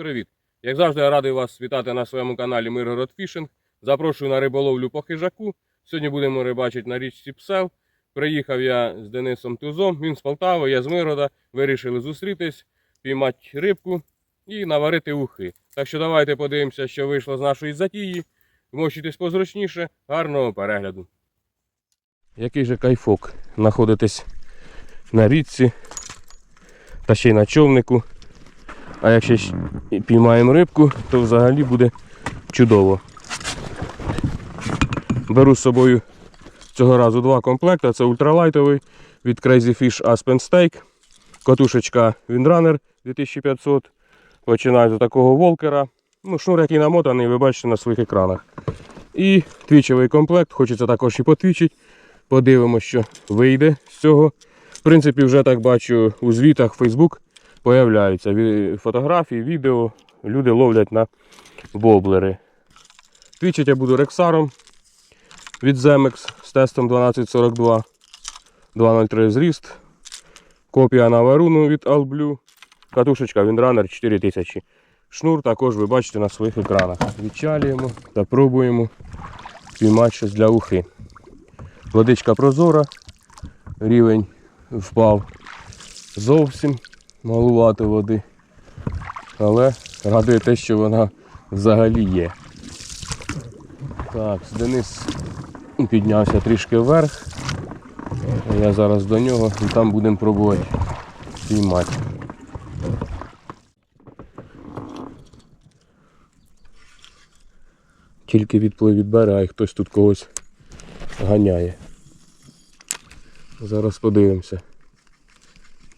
Привіт! Як завжди, я радий вас вітати на своєму каналі Миргород Фішинг. Запрошую на риболовлю по хижаку. Сьогодні будемо рибачити на річці Псел. Приїхав я з Денисом Тузом, він з Полтави, я з Миргорода. Вирішили зустрітись, піймати рибку і наварити ухи. Так що давайте подивимося, що вийшло з нашої затії. Вмощуйтесь позручніше, гарного перегляду. Який же кайфок знаходитись на річці та ще й на човнику. А якщо піймаємо рибку, то взагалі буде чудово. Беру з собою цього разу два комплекти. Це ультралайтовий від Crazy Fish Aspen Steak. Катушечка Windrunner 2500. Починаю з такого волкера. Ну, шнур, який намотаний, ви бачите на своїх екранах. І твічовий комплект. Хочеться також і потвічити. Подивимося, що вийде з цього. В принципі, вже так бачу у звітах Facebook появляються фотографії, відео. Люди ловлять на воблери. Твічить я буду рексаром від Zemex з тестом 1242 203 зріст. Копія на варуну від Alblue. Катушечка Windrunner 4000. Шнур також ви бачите на своїх екранах. Відчалюємо та пробуємо піймати щось для ухи. Водичка прозора, рівень впав зовсім малувати води. Але радує те, що вона взагалі є. Так, Денис піднявся трішки вверх. Я зараз до нього і там будемо пробувати піймати. Тільки відплив від берега і хтось тут когось ганяє. Зараз подивимося.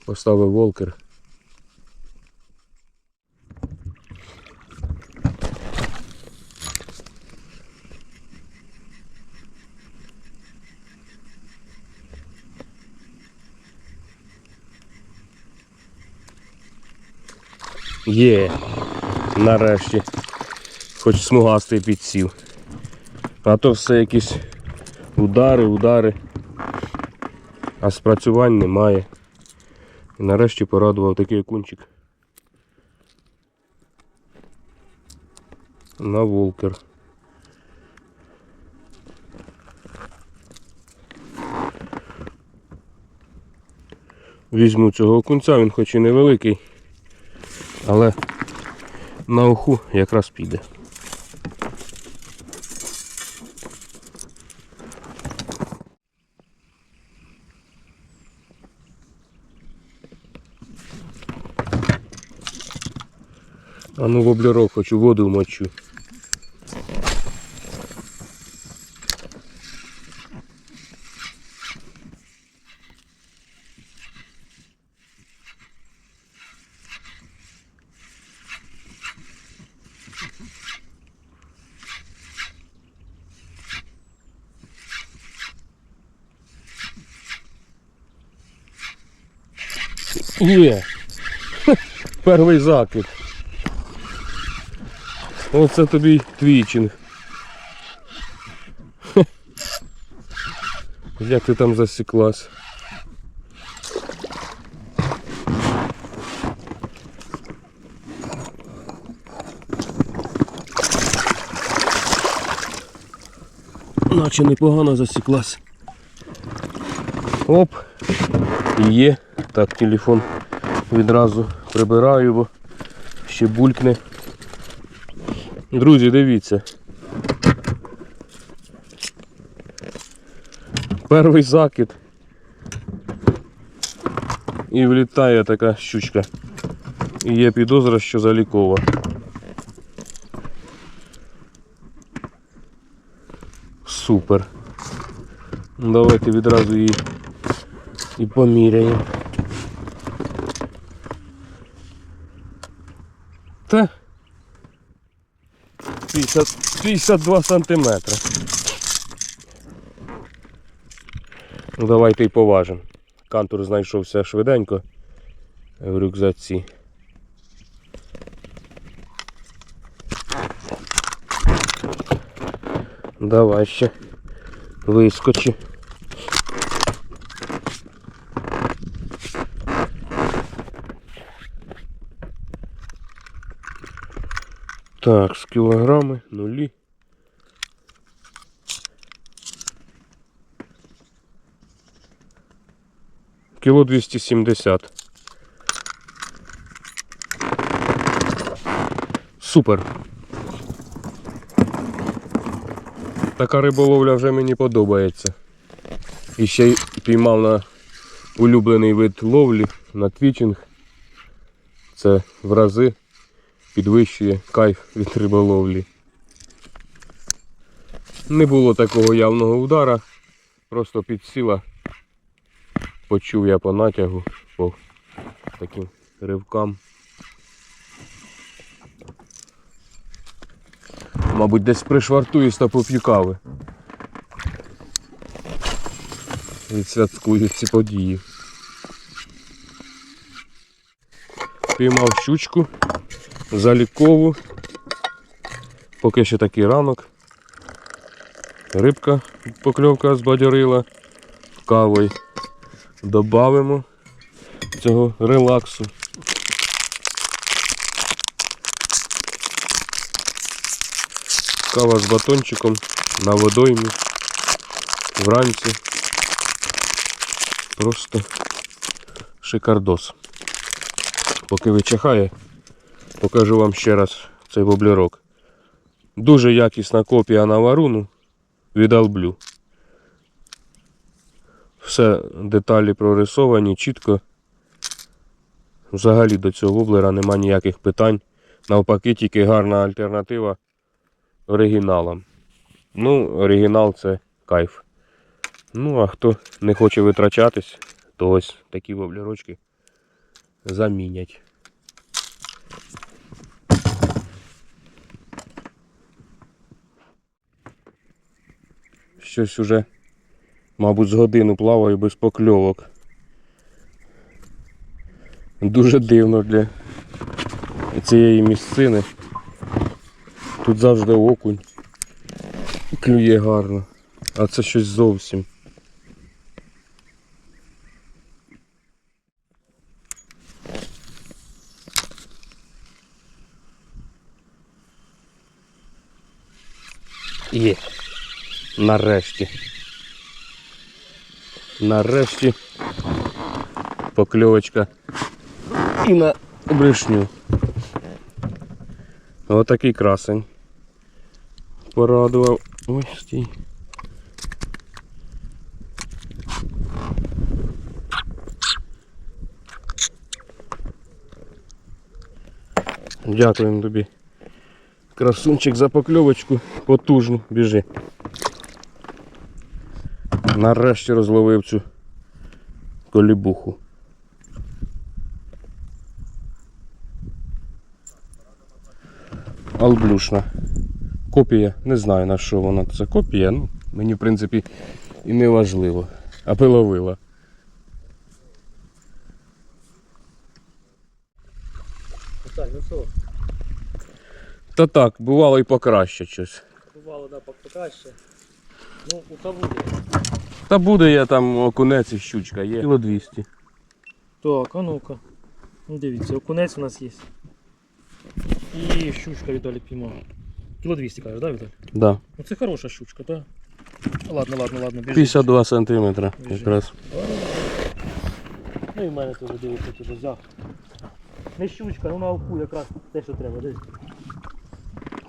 Поставив волкер. Є, нарешті. Хоч смугастий підсів. А то все якісь удари, удари. А спрацювань немає. І нарешті порадував такий окунчик. На волкер. Візьму цього окунця, він хоч і невеликий, але на уху якраз піде. А ну воблерок хочу воду вмочу. Є. Перший закид. Оце тобі твічинг. Як ти там засіклась? Наче непогано засіклась. Оп. Є. Так, телефон відразу прибираю, бо ще булькне. Друзі, дивіться. Перший закид. І влітає така щучка. І є підозра, що залікова. Супер. Давайте відразу її і поміряємо. Та 50, 52 сантиметри. Ну давайте й поважимо. Кантур знайшовся швиденько в рюкзаці. Давай ще вискочи. Так, з кілограми, нулі. Кіло 270. Супер. Така риболовля вже мені подобається. І ще й піймав на улюблений вид ловлі на твічинг. Це в рази підвищує кайф від риболовлі. Не було такого явного удара, просто підсіла. Почув я по натягу, по таким ривкам. Мабуть, десь пришвартуюсь та поп'ю кави. Відсвяткую ці події. Піймав щучку залікову. Поки ще такий ранок. Рибка покльовка збадьорила. Кавою додамо цього релаксу. Кава з батончиком на водоймі. Вранці. Просто шикардос. Поки вичахає, покажу вам ще раз цей воблерок. Дуже якісна копія наваруну від Алблю. Все деталі прорисовані, чітко. Взагалі до цього воблера нема ніяких питань. Навпаки, тільки гарна альтернатива оригіналам. Ну, оригінал це кайф. Ну, а хто не хоче витрачатись, то ось такі воблерочки замінять. Щось уже, мабуть, з годину плаваю без покльовок. Дуже дивно для цієї місцини. Тут завжди окунь. Клює гарно. А це щось зовсім. Є. Нарешті. Нарешті покльовочка і на бришню. Отакий красень. Порадував. Ой, стій. Дякуємо тобі. Красунчик за покльовочку потужну, біжи. Нарешті розловив цю колібуху. Алблюшна. Копія, не знаю на що вона це копія, ну мені в принципі і не важливо. Аби ловила. Так, ну Та так, бувало і покраще щось. бувало, да, покраще. Ну, у та буде. Та буде я там окунець і щучка, є. Кіло 200. Так, а ну-ка. Ну, дивіться, окунець у нас є. І щучка Віталік піймав. Кіло 200 кажеш, да, Віталій? Да. Ну це хороша щучка, так? Ладно, ладно, ладно, біжи. 52 сантиметра Біжи. якраз. Ну і в мене теж дивиться, теж взяв. Не щучка, ну на оку якраз те, що треба, десь.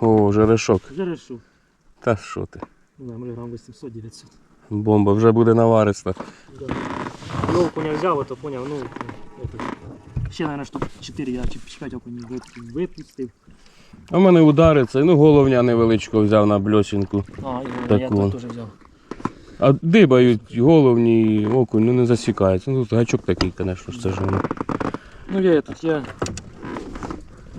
О, жерешок. Жерешу. Та що ти? Не знаю, може 800-900 Бомба вже буде навариста. Да. Я окуня взяв, а то поняв, ну, это, ще, наверное, штук 4 я чи 5 окунів вип- випустив. А в мене удариться, ну головня невеличко взяв на бльосінку. А, і Так я вон. так теж взяв. А дибають головні і окунь, ну не засікається. Ну тут гачок такий, звісно ж, це ж воно. Ну я этот, я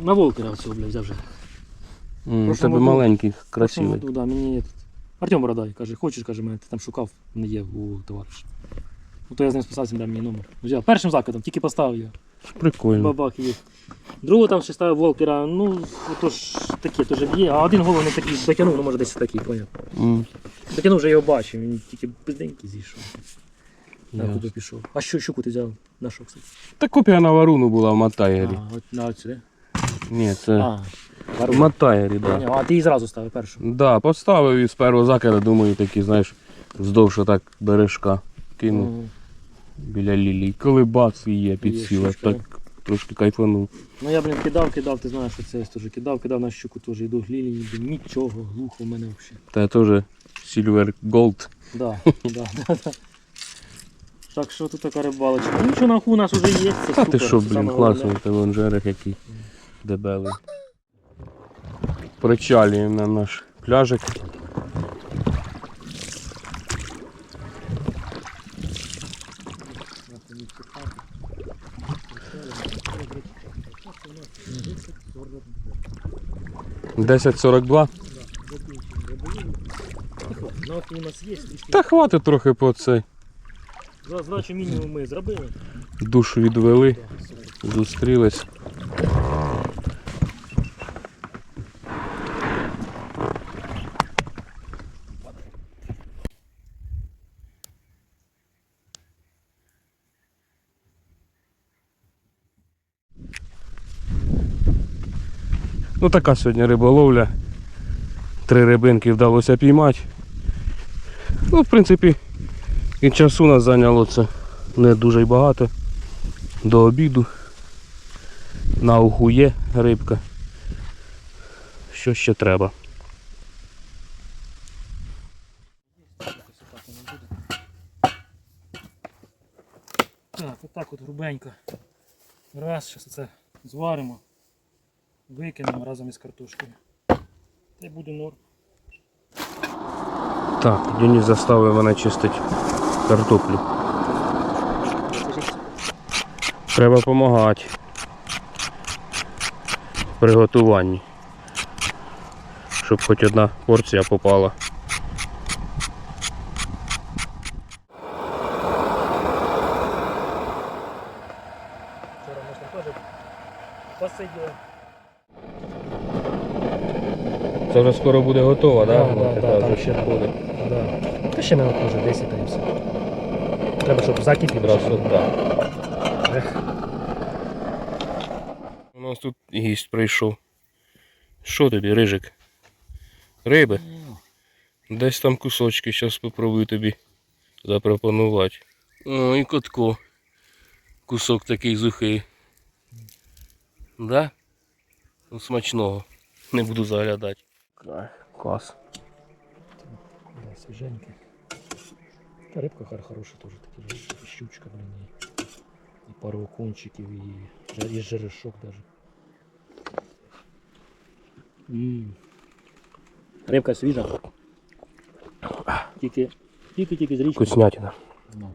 на волкера цього, бля, взяв вже. М, У Прошлому тебе году- маленький, красивий. Прошлому году, да, мені этот, Артем Бородай каже, хочеш, каже, мене ти там шукав, не є у товариша. Ну то я з ним списався, дав мій номер. Взяв. Першим закидом, тільки поставив його. Прикольно. Бабах є. Другого там ще ставив волкера, ну, то ж таке теж є, а один головний такий дотягнув, ну може десь такий, поняв. М, Дотягнув вже його бачив, він тільки пизденький зійшов. На куди пішов. А що щуку ти взяв? На що, кстати? Та копія на варуну була в Матайгері. А, от на де? Ні, це А, Вару. Матайрі, да. А ти її зразу ставив першу. Да, поставив і з першого закида, думаю, такий, знаєш, вздовж отак бережка кинув Мгм. біля лілії. Коли бац і є підсіла, щучка, так трошки кайфанув. Ну я, блін, кидав, кидав, ти знаєш, що це ось теж кидав, кидав на щуку теж йду глілі, ніби нічого, глухо в мене взагалі. Та я теж Silver Gold. Да, да, да, да. Так що тут така рибалочка. Ну нічого на уху у нас вже є. Це Та ти супер, що, це блін, саме головне. та вон жерех який дебелий. Причалюємо на наш пляжик. Десять сорок два. У нас є. Та хватить трохи по цей. Задачу мінімум ми зробили. Душу відвели, зустрілись. Ну така сьогодні риболовля. Три рибинки вдалося піймати. Ну, в принципі, і часу нас зайняло це не дуже й багато. До обіду. На уху є рибка. Що ще треба? Так, отак от грубенько. Раз, зараз це зваримо, викинемо разом із картошкою. Та й буде норм. Так, Денис заставив мене чистити картоплю. Треба допомагати в приготуванні. Щоб хоч одна порція попала. Вчора ми ж там теж посиділи. Це вже скоро буде готова, Да, так? да, да, там ще буде. Да. Та ще минут може 10 та і все. Треба, щоб закипів. Красота. Ех. У нас тут гість прийшов. Що тобі, рижик? Риби? Десь там кусочки, зараз спробую тобі запропонувати. О, і котко. Кусок такий сухий. Да? Ну, смачного. Не буду заглядати. Клас. Да, свіженьке. Та рибка хороша теж такі ж, і щучка, блін, і, і пару окунчиків, і, і жерешок даже. М. Рибка свіжа. Тільки, тільки, тільки з річки. Вкуснятина. Ну.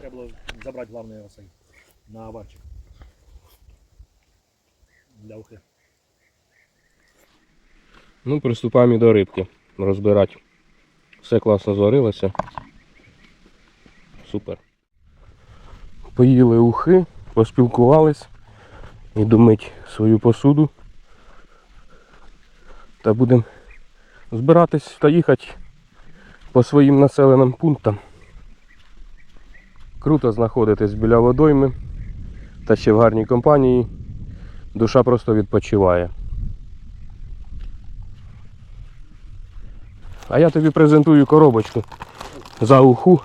Треба забрати главний оцей на аварчик. Для ухи. Ну, приступаємо і до рибки. Розбирати. Все класно зварилося. Супер. Поїли ухи, поспілкувались. Іду мить свою посуду. Та будемо збиратись та їхати по своїм населеним пунктам. Круто знаходитись біля водойми та ще в гарній компанії. Душа просто відпочиває. А я тобі презентую коробочку за уху.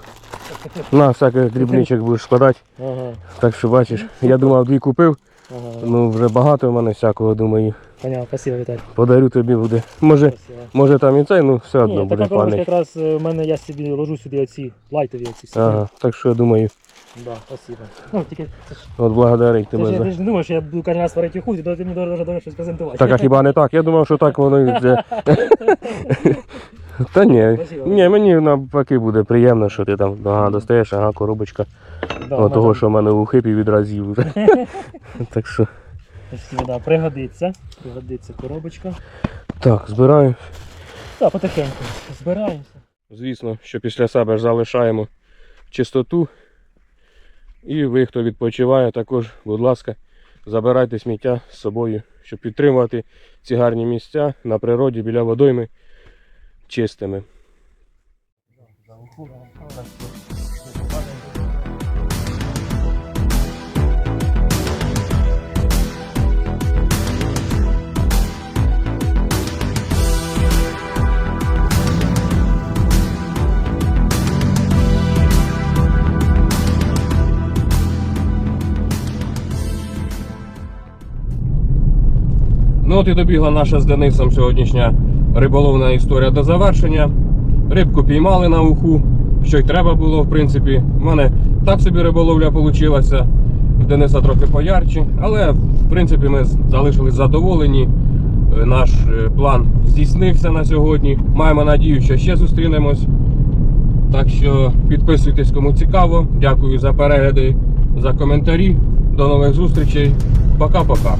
На всяких дрібничок будеш складати. Ага, Так що бачиш, я думав дві купив, ага. ну вже багато в мене всякого, думаю. Понятно, спасибо, Віталій. Подарю тобі буде. Може, Спасибо. може там і цей, ну все одно Ні, буде така коробочка пам'ять. якраз е, в мене я собі ложу сюди оці лайтові оці всі. Ага, так що я думаю, Да, спасибо. Ну, тільки це ж, от благодарить ти, тебе ж, за. ти ж не думаєш, що я буду кожен раз сварити хуй, то ти мені дуже дуже щось презентувати. Так, а хіба не так? Я думав, що так воно і вже. Та ні, Спасибо. ні, мені навпаки буде приємно, що ти там ага, достаєш, ага, коробочка. Да, О, того, що в мене ухи піввідразів вже. Так що. да, пригодиться. Пригодиться коробочка. Так, збираю. Так, потихеньку. Збираємося. Звісно, що після себе ж залишаємо чистоту. І ви, хто відпочиває, також, будь ласка, забирайте сміття з собою, щоб підтримувати ці гарні місця на природі біля водойми чистими. От і добігла наша з Денисом сьогоднішня риболовна історія до завершення. Рибку піймали на уху, що й треба було, в принципі. У мене так собі риболовля вийшла. В Дениса трохи поярче, але в принципі ми залишились задоволені. Е, Наш е, план здійснився на сьогодні. Маємо надію, що ще зустрінемось. Так що підписуйтесь, кому цікаво. Дякую за перегляди, за коментарі. До нових зустрічей. Пока-пока.